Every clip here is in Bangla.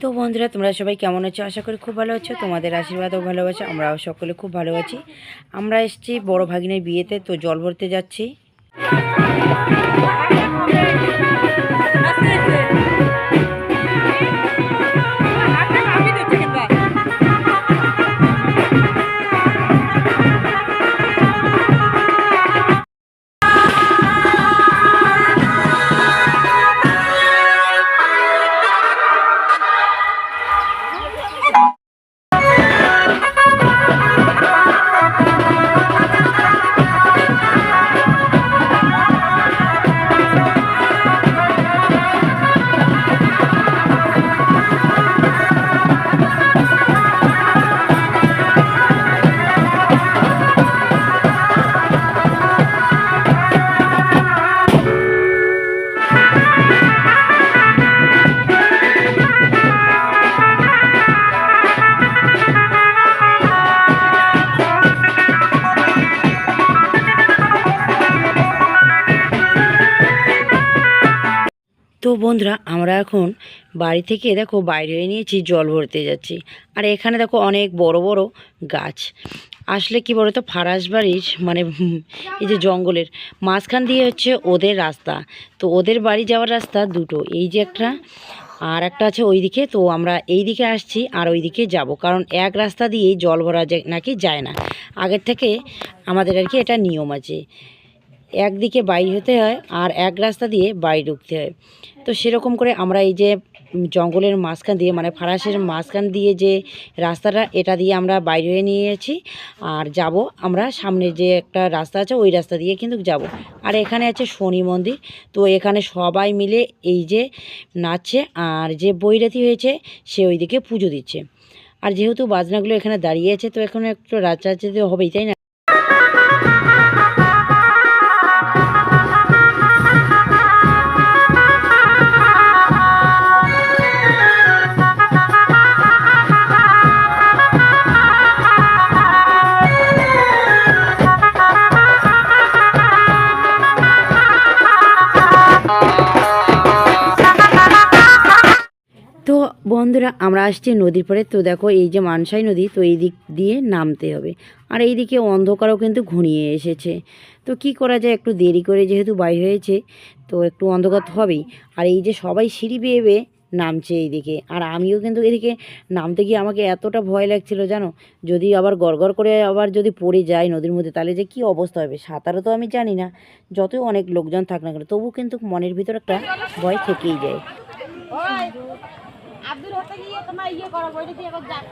তো বন্ধুরা, তোমরা সবাই কেমন আছো? আশা করি খুব ভালো আছো। তোমাদের আশীর্বাদ ও ভালোবাসা, আমরাও সকলে খুব ভালো আছি। আমরা এসেছি বড় ভাগিনের বিয়েতে, তো জল ভরতে যাচ্ছি। তো বন্ধুরা, আমরা এখন বাড়ি থেকে দেখো বাইরে হয়ে নিয়েছি, জল ভরতে যাচ্ছি। আর এখানে দেখো অনেক বড় বড় গাছ। আসলে কি বলতো, ফারাস বাড়ির মানে এই যে জঙ্গলের মাঝখান দিয়ে হচ্ছে ওদের রাস্তা। তো ওদের বাড়ি যাওয়ার রাস্তা দুটো, এই যে একটা আর একটা আছে ওইদিকে। তো আমরা এই দিকে আসছি আর ওইদিকে যাব, কারণ এক রাস্তা দিয়েই জল ভরা নাকি যায় না। আগের থেকে আমাদের আর কি এটা নিয়ম আছে। একদিকে বাড়ি হতে হয় আর এক রাস্তা দিয়ে বাড়ি ঢুকতে হয়। তো সেরকম করে আমরা এই যে জঙ্গলের মাঝখান দিয়ে মানে ফারাসের মাঝখান দিয়ে যে রাস্তাটা, এটা দিয়ে আমরা বাইরে হয়ে নিয়েছি আর যাব আমরা সামনে যে একটা রাস্তা আছে, ওই রাস্তা দিয়ে কিন্তু যাব। আর এখানে আছে শনি মন্দির, তো এখানে সবাই মিলে এই যে নাচছে আর যে বৈরাতি হয়েছে, সে ওইদিকে পুজো দিচ্ছে। আর যেহেতু বাজনাগুলো এখানে দাঁড়িয়ে আছে, তো এখন একটু রাজা তো হবেই, তাই না? বন্ধুরা, আমরা আসছি নদীর পরে। তো দেখো, এই যে মানসাই নদী, তো এই দিক দিয়ে নামতে হবে। আর এই দিকে অন্ধকারও কিন্তু ঘনিয়ে এসেছে। তো কি করা যায়? একটু দেরি করে যেহেতু বাইর হয়েছে, তো একটু অন্ধকার হবেই। আর এই যে সবাই সিঁড়ি বেয়ে বেয়ে নামছে এইদিকে। আর আমিও কিন্তু এদিকে নামতে গিয়ে আমাকে এতটা ভয় লাগছিল, জানো? যদি আবার গড়গড় করে আবার যদি পড়ে যায় নদীর মধ্যে, তাহলে যে কি অবস্থা হবে? সাঁতারও তো আমি জানি না। যতই অনেক লোকজন থাক না কেন, তবু কিন্তু মনের ভিতর একটা ভয় থেকেই যায়। হতে গিয়ে তোমার ইয়ে করো বইটা দিয়ে একবার যাক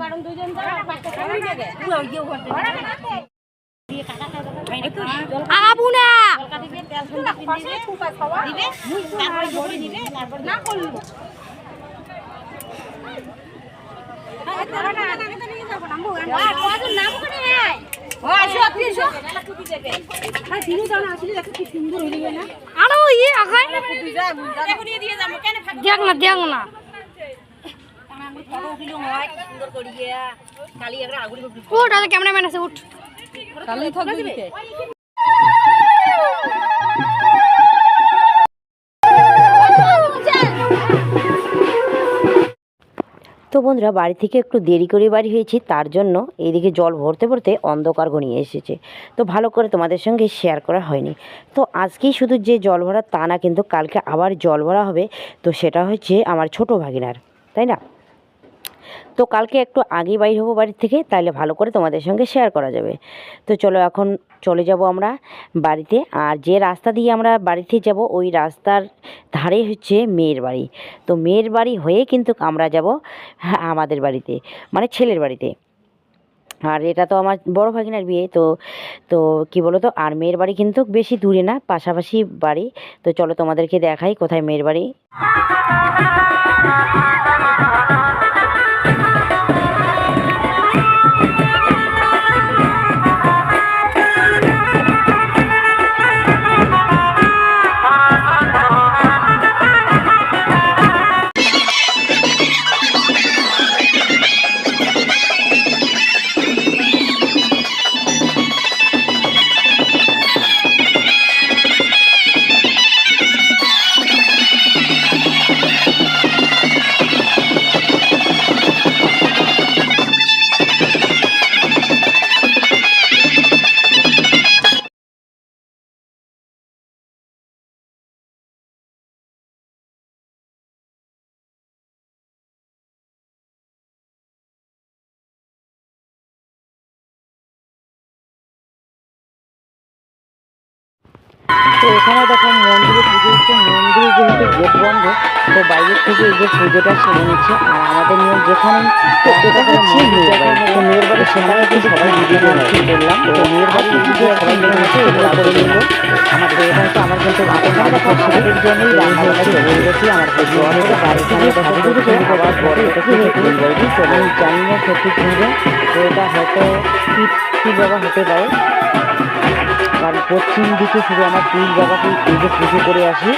কারণ দুজন আবু না। না করল। আরও ইয়ে আগাই দেখ না দেখ না উঠ দাদা ক্যামেরাম্যান আছে উঠ তো বন্ধুরা বাড়ি থেকে একটু দেরি করে বাড়ি হয়েছি তার জন্য এদিকে জল ভরতে ভরতে অন্ধকার ঘনিয়ে এসেছে। তো ভালো করে তোমাদের সঙ্গে শেয়ার করা হয়নি। তো আজকেই শুধু যে জল ভরা তা না, কিন্তু কালকে আবার জল ভরা হবে, তো সেটা হচ্ছে আমার ছোট ভাগিনার, তাই না? তো কালকে একটু আগে বাইর হব বাড়ির থেকে তাহলে ভালো করে তোমাদের সঙ্গে শেয়ার করা যাবে। তো চলো এখন চলে যাব আমরা বাড়িতে, আর যে রাস্তা দিয়ে আমরা বাড়িতে যাব, ওই রাস্তার ধারে হচ্ছে মেয়ের বাড়ি। তো মেয়ের বাড়ি হয়ে কিন্তু আমরা যাব আমাদের বাড়িতে মানে ছেলের বাড়িতে। আর এটা তো আমার বড় ভাগিনার বিয়ে, তো তো কি বলো তো আর মেয়ের বাড়ি কিন্তু বেশি দূরে না, পাশাপাশি বাড়ি। তো চলো তোমাদেরকে দেখাই কোথায় মেয়ের বাড়ি। তো এখানে দেখো মন্দিরে পুজো হচ্ছে মন্দিরে যেহেতু গেট বন্ধ তো বাইরের থেকে এই যে পুজোটা সেরে নিচ্ছে। আর আমাদের নিয়ম যেখানে তো এটা হচ্ছে মেয়ের বাড়ি। তো মেয়ের বাড়ি সেখানে কিন্তু সবাই ভিডিও করছি। বললাম তো মেয়ের বাড়ি ভিডিও সবাই মিলে হচ্ছে এগুলো করে নিল। আমার তো আমার কিন্তু আপনার দেখো সেটার জন্যই চলে গেছি আমার তৈরি করার পরে এটা কি আমি জানি না সত্যি তো এটা হয়তো পিঠ বাবা হতে পারে। পশ্চিম দিকে শুধু আমার তিন বাবাকে এই পুজো করে আসি।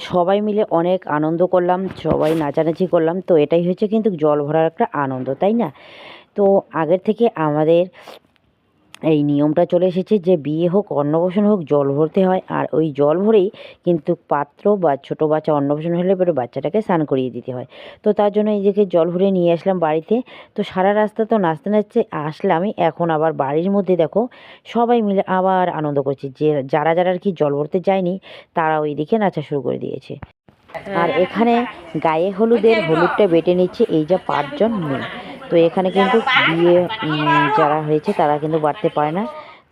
সবাই মিলে অনেক আনন্দ করলাম, সবাই নাচানাচি করলাম। তো এটাই হচ্ছে কিন্তু জল ভরার একটা আনন্দ, তাই না? তো আগের থেকে আমাদের এই নিয়মটা চলে এসেছে যে বিয়ে হোক, অন্নপ্রাশন হোক, জল ভরতে হয়। আর ওই জল ভরেই কিন্তু পাত্র বা ছোটো বাচ্চা অন্নপ্রাশন হলে পরে বাচ্চাটাকে স্নান করিয়ে দিতে হয়। তো তার জন্য এই যে জল ভরে নিয়ে আসলাম বাড়িতে, তো সারা রাস্তা তো নাচতে নাচতে আসলাম। এখন আবার বাড়ির মধ্যে দেখো, সবাই মিলে আবার আনন্দ করছে যে যারা যারা আর কি জল ভরতে যায়নি তারা ওইদিকে নাচা শুরু করে দিয়েছে। আর এখানে গায়ে হলুদের হলুদটা বেটে নিচ্ছে এই যে পাঁচজন মেয়ে। তো এখানে কিন্তু বিয়ে যারা হয়েছে তারা কিন্তু বাড়তে পারে না।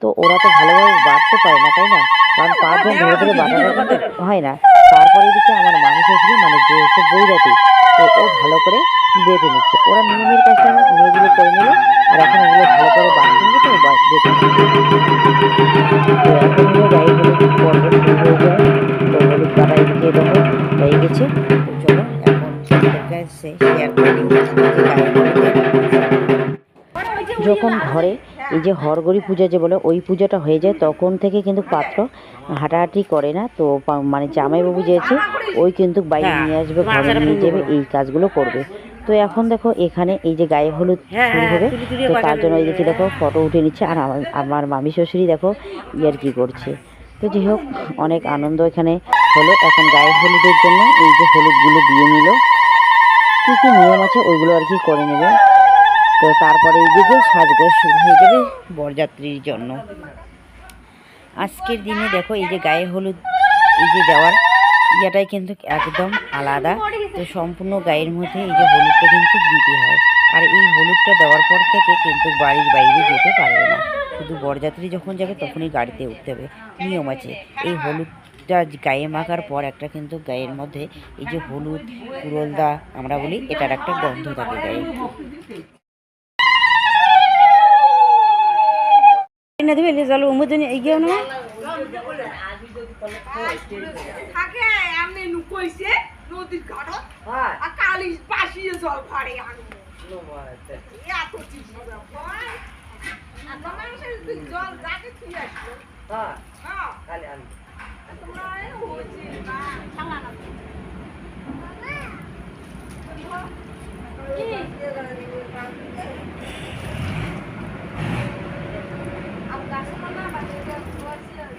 তো ওরা তো ভালোভাবে বাড়তে পারে না, তাই না? কারণ পাঁচজন ধরে ধরে কিন্তু হয় না। তারপরে দিকে আমার মানুষ শ্বশুরি মানে যে হচ্ছে বৈরাতি, তো ও ভালো করে বেটে নিচ্ছে। ওরা নিয়মের কাজটা মেয়েগুলো করে নিল আর এখন এগুলো ভালো করে বাড়তে নিলে তো বা- বেটে নিচ্ছে তো এখন নিয়ে গায়ে হলুদ যখন ঘরে এই যে হরগরি পূজা যে বলে ওই পূজাটা হয়ে যায় তখন থেকে কিন্তু পাত্র হাঁটাহাঁটি করে না। তো মানে জামাইবাবু যেয়েছে ওই কিন্তু বাইরে নিয়ে আসবে ঘরে নিয়ে যাবে এই কাজগুলো করবে। তো এখন দেখো এখানে এই যে গায়ে হলুদ শুরু হবে তো তার জন্য এই দেখি দেখো ফটো উঠে নিচ্ছে আর আমার মামি শ্বশুরি দেখো ইয়ার কি করছে। তো যাই হোক অনেক আনন্দ এখানে হলো। এখন গায়ে হলুদের জন্য এই যে হলুদগুলো দিয়ে নিল। কী কী নিয়ম আছে ওইগুলো আর কি করে নেবে। তো তারপরে এই দিকে সাজগোজ শুরু হয়ে যাবে বরযাত্রীর জন্য। আজকের দিনে দেখো এই যে গায়ে হলুদ এই যে দেওয়ার ইয়েটাই কিন্তু একদম আলাদা। তো সম্পূর্ণ গায়ের মধ্যে এই যে হলুদটা কিন্তু দিতে হয়। আর এই হলুদটা দেওয়ার পর থেকে কিন্তু বাড়ির বাইরে যেতে পারবে না। শুধু বরযাত্রী যখন যাবে তখনই গাড়িতে উঠতে হবে। নিয়ম আছে। এই হলুদটা গায়ে মাখার পর একটা কিন্তু গায়ের মধ্যে এই যে হলুদ কুরলদা আমরা বলি, এটার একটা গন্ধ থাকে গায়ে। আর কালি পাশিয়ে জল ফাড়ে আনু এত চিঠি ব্যাপার আমার মানুষের তুই জল যাকে তুই আসবে হ্যাঁ তোমরা এ হয়েছে না সামলানো আমার লঙ্গি দেখ লঙ্গি দেখ বুঝছে বনু করে গেল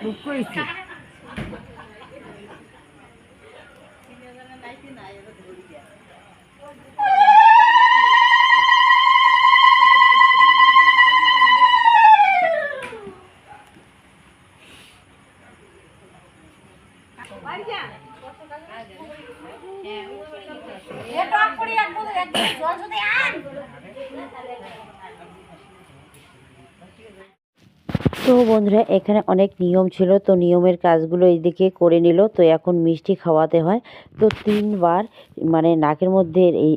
不贵 তো বন্ধুরা, এখানে অনেক নিয়ম ছিল। তো নিয়মের কাজগুলো এইদিকে করে নিল। তো এখন মিষ্টি খাওয়াতে হয়। তো তিনবার মানে নাকের মধ্যে এই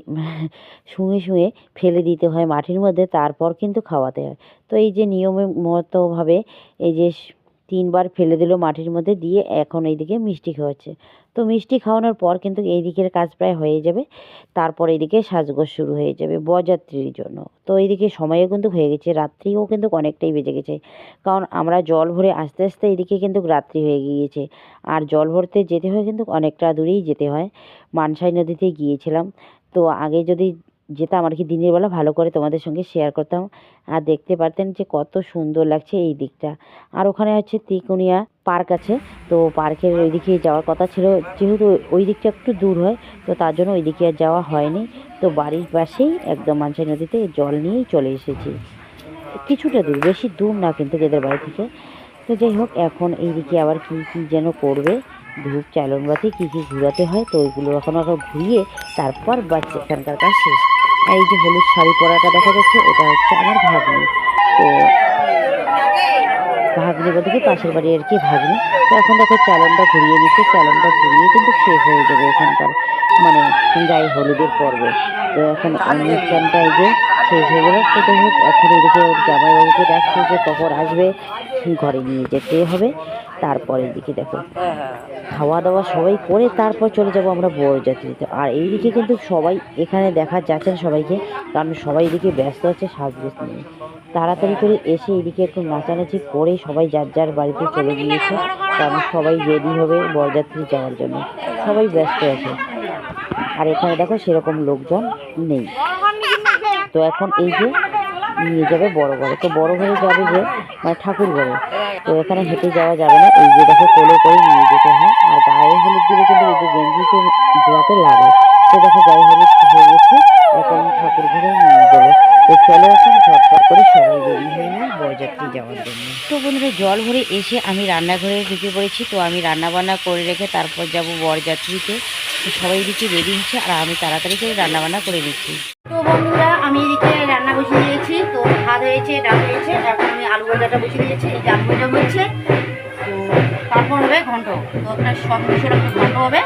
শুঁয়ে শুঁয়ে ফেলে দিতে হয় মাটির মধ্যে, তারপর কিন্তু খাওয়াতে হয়। তো এই যে নিয়মের মতোভাবে এই যে তিনবার ফেলে দিল মাটির মধ্যে দিয়ে এখন এইদিকে মিষ্টি খাওয়াচ্ছে। তো মিষ্টি খাওয়ানোর পর কিন্তু এই দিকের কাজ প্রায় হয়ে যাবে। তারপর এদিকে সাজগোজ শুরু হয়ে যাবে বরযাত্রীর জন্য। তো এইদিকে সময়ও কিন্তু হয়ে গেছে, রাত্রিও কিন্তু অনেকটাই বেজে গেছে। কারণ আমরা জল ভরে আস্তে আস্তে এদিকে কিন্তু রাত্রি হয়ে গিয়েছে। আর জল ভরতে যেতে হয় কিন্তু অনেকটা দূরেই যেতে হয়। মানসাই নদীতে গিয়েছিলাম। তো আগে যদি যেতাম আর কি দিনের বেলা ভালো করে তোমাদের সঙ্গে শেয়ার করতাম। আর দেখতে পারতেন যে কত সুন্দর লাগছে এই দিকটা। আর ওখানে হচ্ছে তিকুনিয়া পার্ক আছে। তো পার্কের ওই দিকে যাওয়ার কথা ছিল। যেহেতু ওই দিকটা একটু দূর হয়, তো তার জন্য ওই দিকে আর যাওয়া হয়নি। তো বাড়ির পাশেই একদম মানসাই নদীতে জল নিয়েই চলে এসেছি। কিছুটা দূর, বেশি দূর না কিন্তু এদের বাড়ি থেকে। তো যাই হোক, এখন এইদিকে আবার কী কী যেন করবে? ধূপ, চালনবাতি, কী কী ঘুরাতে হয়, তো ওইগুলো এখন আবার ঘুরিয়ে তারপর বাচ্চা এখানকার কাজ শেষ এই যে হলুদ শাড়ি পরাটা দেখা যাচ্ছে, এটা হচ্ছে আমার ভাগ্নি। তো ভাগ্নি বলতে কি, পাশের বাড়ি আর কি ভাগ্নি। তো এখন দেখো চালনটা ঘুরিয়ে নিচ্ছে, চালনটা ঘুরিয়ে কিন্তু শেষ হয়ে যাবে এখানকার মানে গায়ে হলুদের পর্ব। তো এখন অনুষ্ঠানটা এই যে শেষ হয়ে গেল। তো যাই হোক, এখন এদিকে ওর জামাইবাবুকে ডাকছে যে কখন আসবে, ঘরে নিয়ে যেতে হবে। তারপর এদিকে দেখো। খাওয়া দাওয়া সবাই করে তারপর চলে যাব আমরা বরযাত্রীতে। আর এইদিকে কিন্তু সবাই এখানে দেখা যাচ্ছেন সবাইকে, কারণ সবাই এদিকে ব্যস্ত আছে, সাজগোজ নিয়ে তাড়াতাড়ি করে এসে এদিকে একটু নাচানাচি করে সবাই যার যার বাড়িতে চলে গিয়েছে, কারণ সবাই রেডি হবে বরযাত্রী যাওয়ার জন্য। সবাই ব্যস্ত আছে। আর এখানে দেখো সেরকম লোকজন নেই। তো এখন এই যে নিয়ে যাবে বড় ঘরে। তো বড় ঘরে যাবে যে মানে ঠাকুর ঘরে। তো এখানে হেঁটে যাওয়া যাবে না। এই যে দেখো কোলে করে নিয়ে যেতে হয়। গায়ে হলুদ দিলে কিন্তু এই যে গেঞ্জিতে জোয়াতে লাগে। তো দেখো গায়ে হলুদ হয়ে গেছে এখন ঠাকুর ঘরে নিয়ে যাবে। তো চলো এখন ঝটপট করে সবাই রেডি হয়ে নিই বরযাত্রী যাওয়ার জন্য। তো বন্ধুরা জল ভরে এসে আমি রান্নাঘরে ঢুকে পড়েছি তো আমি রান্না বান্না করে রেখে তারপর যাব বরযাত্রীতে। তো সবাই এদিকে রেডি হচ্ছে আর আমি তাড়াতাড়ি করে রান্না বান্না করে নিচ্ছি। তো বন্ধুরা আমি এদিকে রান্না বসিয়ে দিয়েছি তো ভাত হয়েছে ডাল হয়েছে এখন আমি আলু ভাজাটা বসিয়ে দিয়েছি এই যে আলু ভাজা হচ্ছে তারপর হবে ঘন্ট তো একটা সব মিশর একটা ঘন্ট হবে।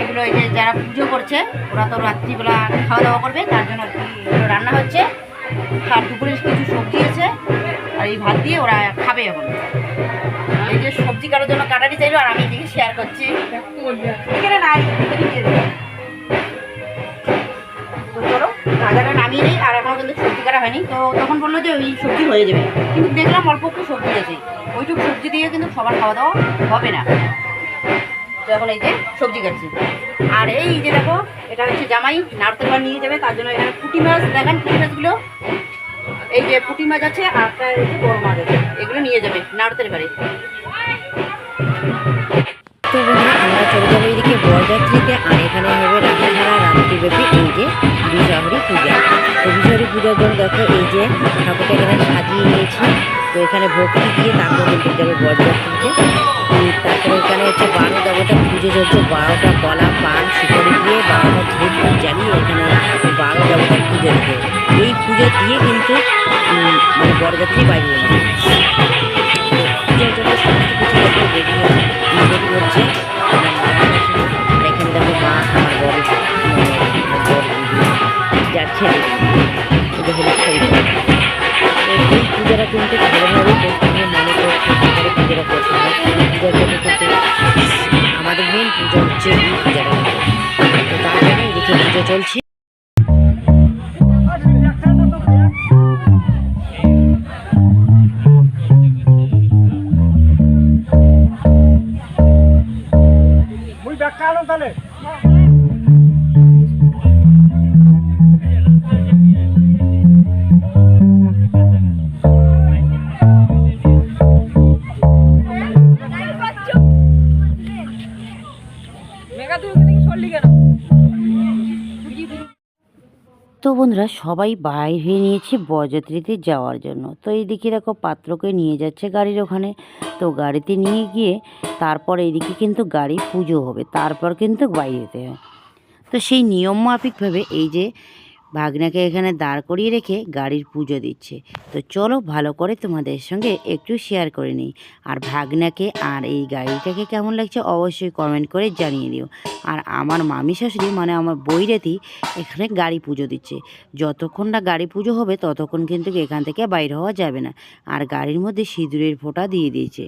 এগুলো এই যে যারা পুজো করছে, ওরা তো রাত্রিবেলা খাওয়া দাওয়া করবে, তার জন্য এগুলো রান্না হচ্ছে। আর দুপুরে কিছু সবজি আছে, আর এই ভাত দিয়ে ওরা খাবে এখন। এই যে সবজি কারোর জন্য কাটারি চাইলো, আর আমি এদিকে শেয়ার করছি। নামিয়ে আর এখনও কিন্তু সবজি কাটা হয়নি। তো তখন বলল যে ওই সবজি হয়ে যাবে। কিন্তু দেখলাম অল্প একটু সবজি আছে। ওইটুকু সবজি দিয়ে কিন্তু সবার খাওয়া দাওয়া হবে না। তো এখন এই যে সবজি কাটছি। আর এই যে দেখো, এটা হচ্ছে জামাই, নারকেল বার নিয়ে যাবে, তার জন্য এখানে পুঁটি মাছ, দেখেন পুঁটি মাছগুলো। এই যে পুঁটি মাছ আছে, আর এই যে বড় মাছ আছে, এগুলো নিয়ে যাবে, নারকেল বাড়ি। তো বন্ধুরা, আমরা চলে যাব এইদিকে বরযাত্রীতে, আর এখানে হবে রাত্রিব্যাপী এই যে বিশাহরি পূজা। তো বিশাহরি পূজার জন্য দেখো এই যে ঠাকুরটা এখানে সাজিয়ে নিয়েছি তো এখানে ভক্তি দিয়ে তারপর বলতে যাবে বরযাত্রীকে। তারপরে এখানে হচ্ছে বারো দেবতা পুজো চলছে, বারোটা কলা, পান সুপারি দিয়ে বারোটা ধূপ জ্বালিয়ে এখানে বারো দেবতা পুজো এই পুজো দিয়ে কিন্তু মানে বরযাত্রী বাইরে জন্য চলছে। বন্ধুরা, সবাই বাইর হয়ে নিয়েছে বরযাত্রীতে যাওয়ার জন্য। তো এইদিকে দেখো পাত্রকে নিয়ে যাচ্ছে গাড়ির ওখানে। তো গাড়িতে নিয়ে গিয়ে তারপর এইদিকে কিন্তু গাড়ি পুজো হবে, তারপর কিন্তু বাইরে যেতে হয় তো সেই নিয়ম মাফিকভাবে এই যে ভাগনাকে এখানে দাঁড় করিয়ে রেখে গাড়ির পুজো দিচ্ছে। তো চলো ভালো করে তোমাদের সঙ্গে একটু শেয়ার করে নিই। আর ভাগনাকে আর এই গাড়িটাকে কেমন লাগছে অবশ্যই কমেন্ট করে জানিয়ে দিও। আর আমার মামি শাশুড়ি মানে আমার বৈরাতি, এখানে গাড়ি পুজো দিচ্ছে। যতক্ষণ না গাড়ি পুজো হবে, ততক্ষণ কিন্তু এখান থেকে বাইর হওয়া যাবে না। আর গাড়ির মধ্যে সিঁদুরের ফোঁটা দিয়ে দিয়েছে।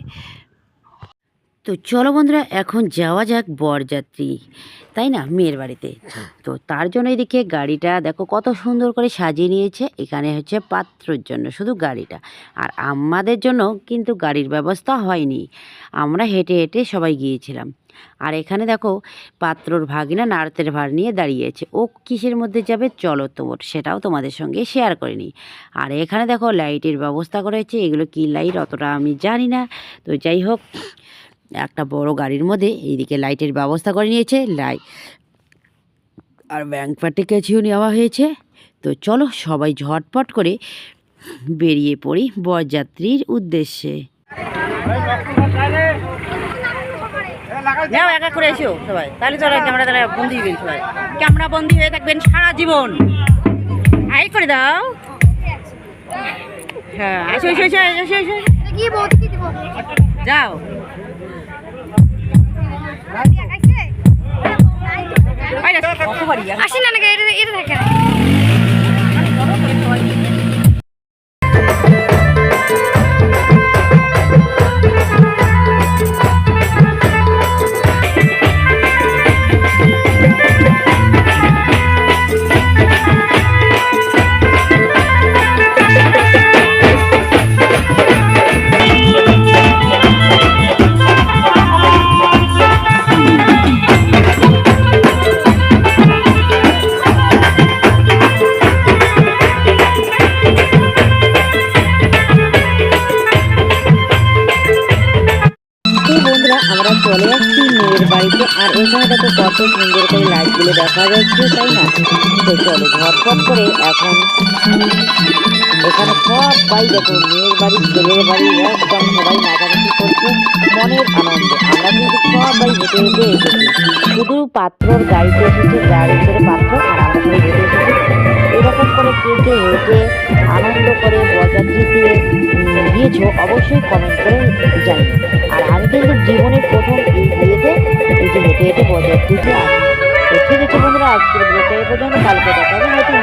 তো চলো বন্ধুরা এখন যাওয়া যাক বরযাত্রী তাই না? মেয়ের বাড়িতে। তো তার জন্য এদিকে গাড়িটা দেখো কত সুন্দর করে সাজিয়ে নিয়েছে। এখানে হচ্ছে পাত্রর জন্য শুধু গাড়িটা। আর আমাদের জন্য কিন্তু গাড়ির ব্যবস্থা হয়নি। আমরা হেঁটে হেঁটে সবাই গিয়েছিলাম। আর এখানে দেখো পাত্রর ভাগিনা নারতের ভার নিয়ে দাঁড়িয়েছে ও কিসের মধ্যে যাবে? চলো তোর সেটাও তোমাদের সঙ্গে শেয়ার করে করিনি আর এখানে দেখো লাইটের ব্যবস্থা করেছে এগুলো কি লাইট অতটা আমি জানি না। তো যাই হোক একটা বড় গাড়ির মধ্যে এইদিকে লাইটের ব্যবস্থা করে নিয়েছে লাইট আর ব্যাংক পার্টি কাছেও নেওয়া হয়েছে। তো চলো সবাই ঝটপট করে বেরিয়ে পড়ি বরযাত্রীর উদ্দেশ্যে। যাও একা করে এসো সবাই। তাহলে চলো ক্যামেরা দ্বারা বন্দি হবেন সবাই। ক্যামেরা বন্দি হয়ে থাকবেন সারা জীবন। হাই করে দাও। হ্যাঁ এসো এসো এসো এসো এসো যাও। বাইরে কতবারই আসি না এটা এটা থাকে না আর এখানে কত সুন্দর করে লাইটগুলো দেখা যাচ্ছে, তাই না? তো চলো করে এখন এখানে সবাই দেখো, মেয়ের বাড়ি, ছেলের বাড়ি, একদম সবাই করছে, মনের আনন্দ। আমরা কিন্তু সবাই হেঁটে হেঁটে এসেছি। শুধু পাত্রর গাড়িতে এসেছে পাত্র আর করে কে কে আনন্দ করে বরযাত্রী দিয়ে গিয়েছ, অবশ্যই কমেন্ট করে জানি আর আমি কিন্তু জীবনের প্রথম এই বিয়েতে এই যে হেঁটে হেঁটে বরযাত্রীতে আসি তো ঠিক আছে বন্ধুরা, আজকের বিয়েটা এই পর্যন্ত। কালকে দেখা হবে নতুন